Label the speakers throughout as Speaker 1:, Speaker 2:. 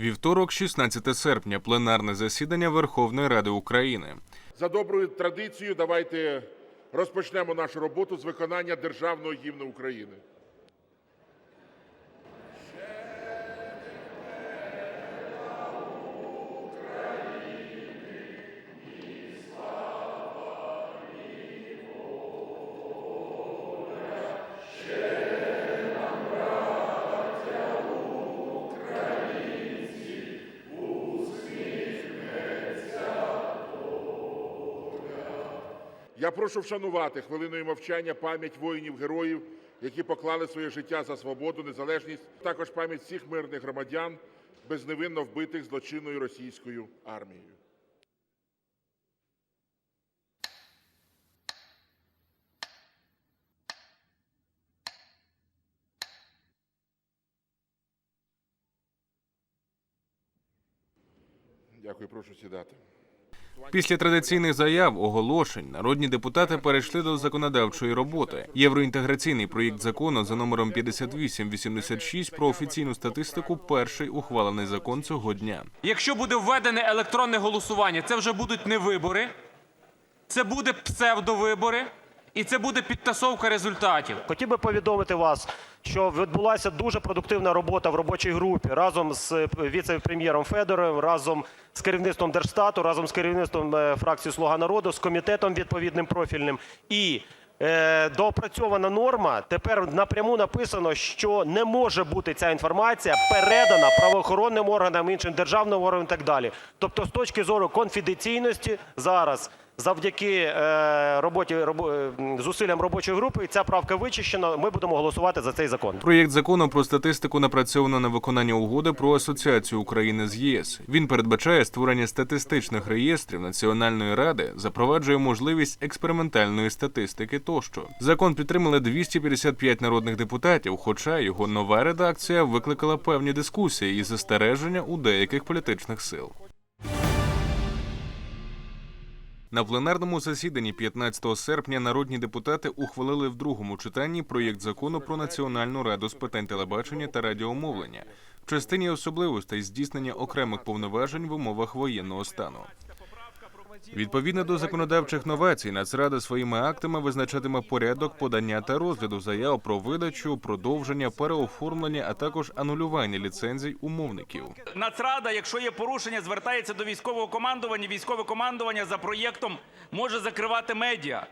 Speaker 1: Вівторок, 16 серпня, пленарне засідання Верховної Ради України.
Speaker 2: За доброю традицією, давайте розпочнемо нашу роботу з виконання державного гімну України. Я прошу вшанувати хвилиною мовчання пам'ять воїнів-героїв, які поклали своє життя за свободу, незалежність, також пам'ять всіх мирних громадян, безневинно вбитих злочинною російською армією. Дякую, прошу сідати.
Speaker 1: Після традиційних заяв, оголошень, народні депутати перейшли до законодавчої роботи. Євроінтеграційний проєкт закону за номером 5886 про офіційну статистику перший ухвалений закон цього дня.
Speaker 3: Якщо буде введене електронне голосування, це вже будуть не вибори, це буде псевдовибори, і це буде підтасовка результатів.
Speaker 4: Хотів би повідомити вас, що відбулася дуже продуктивна робота в робочій групі разом з віце-прем'єром Федоровим, разом з керівництвом Держстату, разом з керівництвом е, фракції Слуга народу, з комітетом відповідним профільним. І е, доопрацьована норма. Тепер напряму написано, що не може бути ця інформація передана правоохоронним органам, іншим державним органам і так далі. Тобто, з точки зору конфіденційності зараз. Завдяки е, роботі робо, е, зусиллям робочої групи ця правка вичищена. Ми будемо голосувати за цей закон.
Speaker 1: Проєкт закону про статистику напрацьовано на виконання угоди про асоціацію України з ЄС. Він передбачає створення статистичних реєстрів Національної ради, запроваджує можливість експериментальної статистики тощо. Закон підтримали 255 народних депутатів, хоча його нова редакція викликала певні дискусії і застереження у деяких політичних сил. На пленарному засіданні 15 серпня народні депутати ухвалили в другому читанні проєкт закону про Національну раду з питань телебачення та радіомовлення в частині особливостей здійснення окремих повноважень в умовах воєнного стану. Відповідно до законодавчих новацій, Нацрада своїми актами визначатиме порядок подання та розгляду заяв про видачу, продовження, переоформлення, а також анулювання ліцензій умовників.
Speaker 3: Нацрада, якщо є порушення, звертається до військового командування. Військове командування за проєктом може закривати медіа.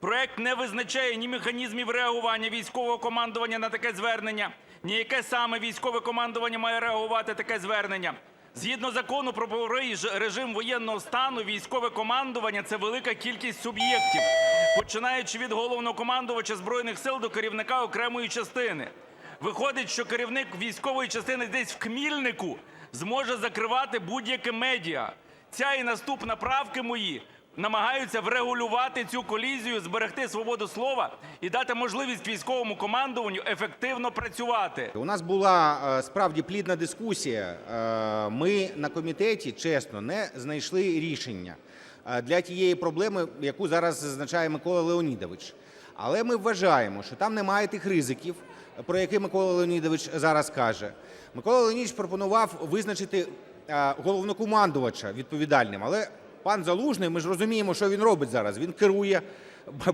Speaker 3: Проект не визначає ні механізмів реагування військового командування на таке звернення, ні яке саме військове командування має реагувати таке звернення. Згідно закону про правовий режим воєнного стану, військове командування це велика кількість суб'єктів, починаючи від головного командувача збройних сил до керівника окремої частини. Виходить, що керівник військової частини десь в Хмільнику зможе закривати будь-яке медіа. Ця і наступна правки мої намагаються врегулювати цю колізію, зберегти свободу слова і дати можливість військовому командуванню ефективно працювати.
Speaker 5: У нас була е, справді плідна дискусія. Е, Ми на комітеті, чесно, не знайшли рішення е, для тієї проблеми, яку зараз зазначає Микола Леонідович. Але ми вважаємо, що там немає тих ризиків, про які Микола Леонідович зараз каже. Микола Леонідович пропонував визначити головнокомандувача відповідальним, але пан Залужний, ми ж розуміємо, що він робить зараз. Він керує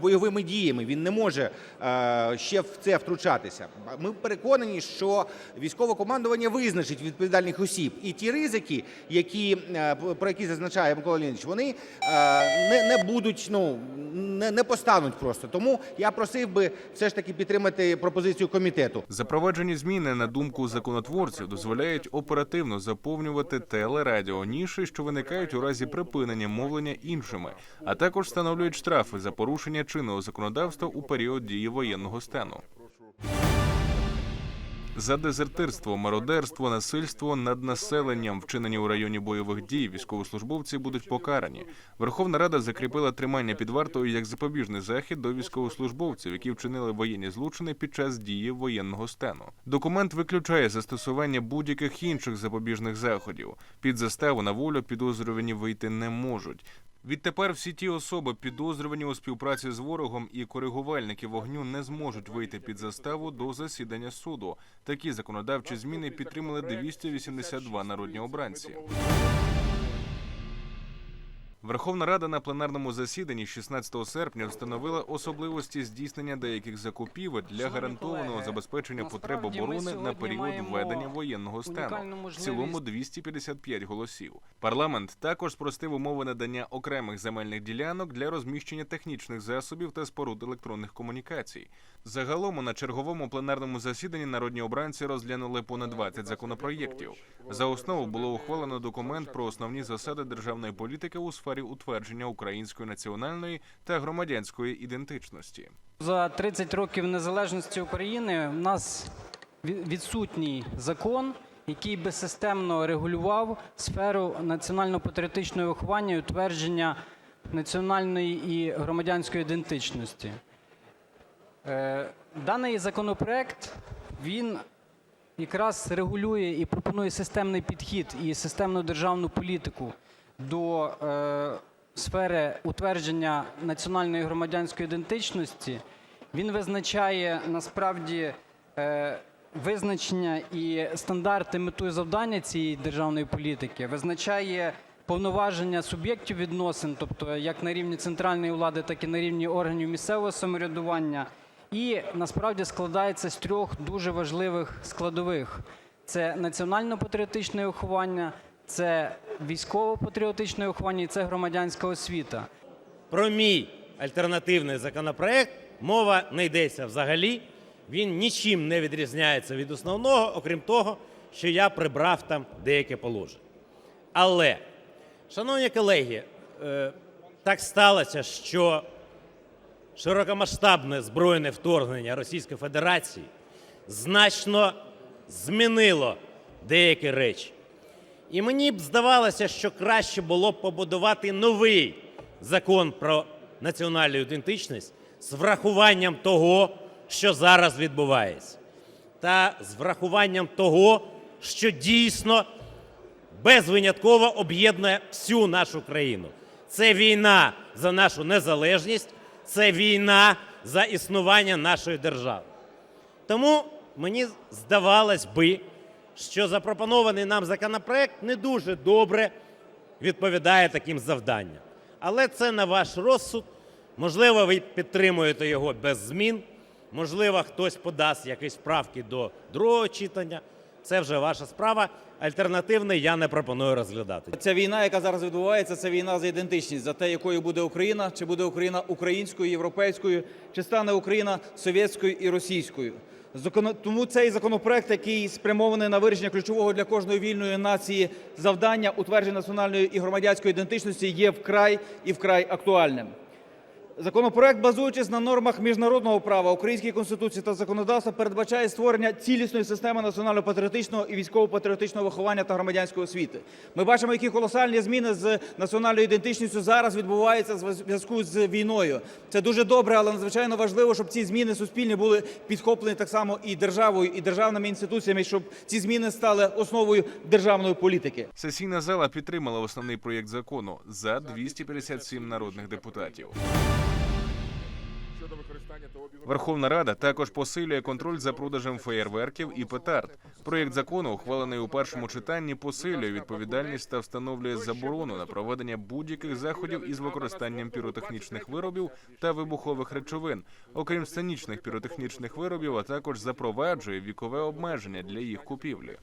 Speaker 5: бойовими діями. Він не може е, ще в це втручатися. Ми переконані, що військове командування визначить відповідальних осіб, і ті ризики, які е, про які зазначає Микола Леонідович, вони е, не, не будуть, ну не, не постануть просто. Тому я просив би все ж таки підтримати пропозицію комітету.
Speaker 1: Запроваджені зміни, на думку законотворців, дозволяють оперативно заповнювати телерадіо ніші, що виникають у разі припинення мовлення іншими, а також встановлюють штрафи за порушення чинного законодавства у період дії воєнного стану. За дезертирство, мародерство, насильство над населенням, вчинені у районі бойових дій, військовослужбовці будуть покарані. Верховна Рада закріпила тримання під вартою як запобіжний захід до військовослужбовців, які вчинили воєнні злочини під час дії воєнного стану. Документ виключає застосування будь-яких інших запобіжних заходів. Під заставу на волю підозрювані вийти не можуть. Відтепер всі ті особи, підозрювані у співпраці з ворогом і коригувальники вогню, не зможуть вийти під заставу до засідання суду. Такі законодавчі зміни підтримали 282 народні обранці. Верховна Рада на пленарному засіданні 16 серпня встановила особливості здійснення деяких закупівель для гарантованого забезпечення потреб оборони на період введення воєнного стану. В цілому 255 голосів. Парламент також спростив умови надання окремих земельних ділянок для розміщення технічних засобів та споруд електронних комунікацій. Загалом на черговому пленарному засіданні народні обранці розглянули понад 20 законопроєктів. За основу було ухвалено документ про основні засади державної політики у сфері утвердження української національної та громадянської ідентичності.
Speaker 6: За 30 років незалежності України в нас відсутній закон, який би системно регулював сферу національно-патріотичного виховання і утвердження національної і громадянської ідентичності. Е, Даний законопроект він якраз регулює і пропонує системний підхід і системну державну політику до е, сфери утвердження національної громадянської ідентичності. Він визначає насправді е, визначення і стандарти, мету і завдання цієї державної політики, визначає повноваження суб'єктів відносин, тобто як на рівні центральної влади, так і на рівні органів місцевого самоврядування. І насправді складається з трьох дуже важливих складових: це національно-патріотичне виховання, це військово-патріотичне виховання і це громадянська освіта.
Speaker 7: Про мій альтернативний законопроект мова не йдеться взагалі. Він нічим не відрізняється від основного, окрім того, що я прибрав там деяке положення. Але, шановні колеги, е, так сталося, що широкомасштабне збройне вторгнення Російської Федерації значно змінило деякі речі. І мені б здавалося, що краще було б побудувати новий закон про національну ідентичність з врахуванням того, що зараз відбувається, та з врахуванням того, що дійсно безвинятково об'єднує всю нашу країну. Це війна за нашу незалежність, це війна за існування нашої держави. Тому мені здавалось би, що запропонований нам законопроект не дуже добре відповідає таким завданням. Але це на ваш розсуд. Можливо, ви підтримуєте його без змін. Можливо, хтось подасть якісь правки до другого читання. Це вже ваша справа. Альтернативний я не пропоную розглядати.
Speaker 8: Ця війна, яка зараз відбувається, це війна за ідентичність, за те, якою буде Україна, чи буде Україна українською, європейською, чи стане Україна совєтською і російською. Тому цей законопроект, який спрямований на вирішення ключового для кожної вільної нації завдання утвердження національної і громадянської ідентичності, є вкрай і вкрай актуальним. Законопроект, базуючись на нормах міжнародного права, української конституції та законодавства, передбачає створення цілісної системи національно-патріотичного і військово-патріотичного виховання та громадянської освіти. Ми бачимо, які колосальні зміни з національною ідентичністю зараз відбуваються в зв'язку з війною. Це дуже добре, але надзвичайно важливо, щоб ці зміни суспільні були підхоплені так само і державою, і державними інституціями, щоб ці зміни стали основою державної політики.
Speaker 1: Сесійна зала підтримала основний проєкт закону за 257 народних депутатів. Верховна Рада також посилює контроль за продажем феєрверків і петард. Проєкт закону, ухвалений у першому читанні, посилює відповідальність та встановлює заборону на проведення будь-яких заходів із використанням піротехнічних виробів та вибухових речовин, окрім сценічних піротехнічних виробів, а також запроваджує вікове обмеження для їх купівлі.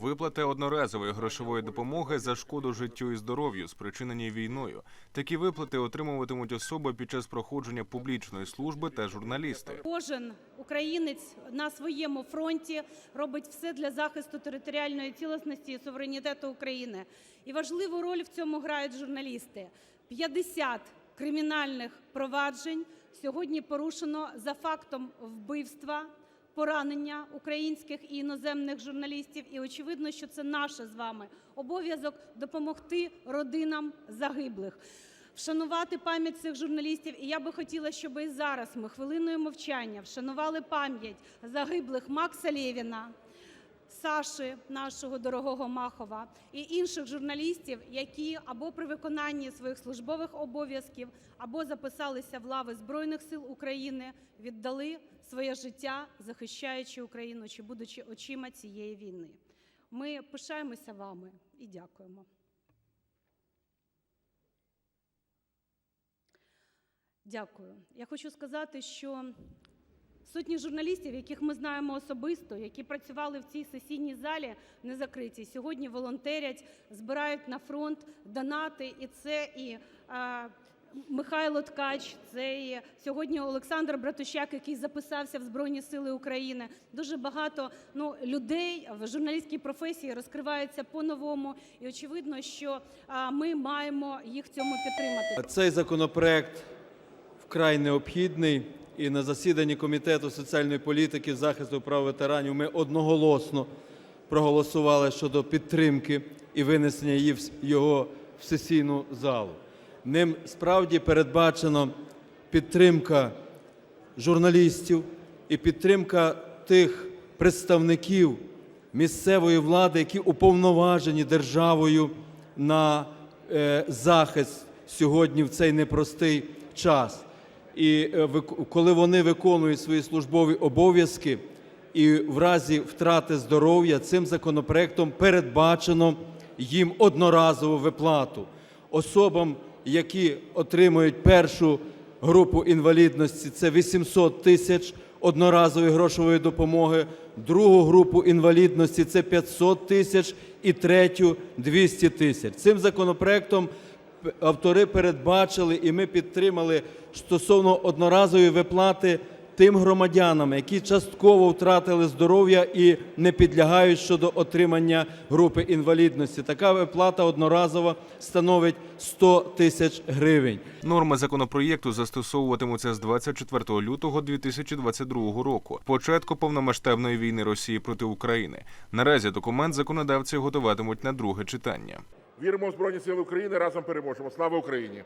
Speaker 1: Виплати одноразової грошової допомоги за шкоду життю і здоров'ю, спричинені війною. Такі виплати отримуватимуть особи під час проходження публічної служби та журналісти.
Speaker 9: Кожен українець на своєму фронті робить все для захисту територіальної цілісності і суверенітету України. І важливу роль в цьому грають журналісти. 50 кримінальних проваджень сьогодні порушено за фактом вбивства, поранення українських і іноземних журналістів. І очевидно, що це наш з вами обов'язок допомогти родинам загиблих вшанувати пам'ять цих журналістів. І я би хотіла, щоб і зараз ми хвилиною мовчання вшанували пам'ять загиблих Макса Лєвіна, Саші, нашого дорогого Махова, і інших журналістів, які або при виконанні своїх службових обов'язків, або записалися в лави Збройних сил України, віддали своє життя, захищаючи Україну чи будучи очима цієї війни. Ми пишаємося вами і дякуємо. Дякую. Я хочу сказати, що сотні журналістів, яких ми знаємо особисто, які працювали в цій сесійній залі, не закриті. Сьогодні волонтерять, збирають на фронт донати. І це і Михайло Ткач, це і сьогодні Олександр Братущак, який записався в Збройні Сили України. Дуже багато ну, людей в журналістській професії розкриваються по-новому. І очевидно, що е, ми маємо їх цьому підтримати.
Speaker 10: Цей законопроект вкрай необхідний. І на засіданні Комітету соціальної політики, захисту прав ветеранів ми одноголосно проголосували щодо підтримки і винесення її його в сесійну залу. Ним справді передбачено підтримка журналістів і підтримка тих представників місцевої влади, які уповноважені державою на е, захист сьогодні в цей непростий час. І е, коли вони виконують свої службові обов'язки, і в разі втрати здоров'я цим законопроектом передбачено їм одноразову виплату особам, які отримують першу групу інвалідності, це 800 тисяч одноразової грошової допомоги, другу групу інвалідності це 500 тисяч і третю 200 тисяч. Цим законопроектом автори передбачили і ми підтримали стосовно одноразової виплати тим громадянам, які частково втратили здоров'я і не підлягають щодо отримання групи інвалідності. Така виплата одноразова становить 100 тисяч гривень.
Speaker 1: Норми законопроєкту застосовуватимуться з 24 лютого 2022 року, початку повномасштабної війни Росії проти України. Наразі документ законодавці готуватимуть на друге читання.
Speaker 2: Віримо в Збройні Сили України, разом переможемо. Слава Україні!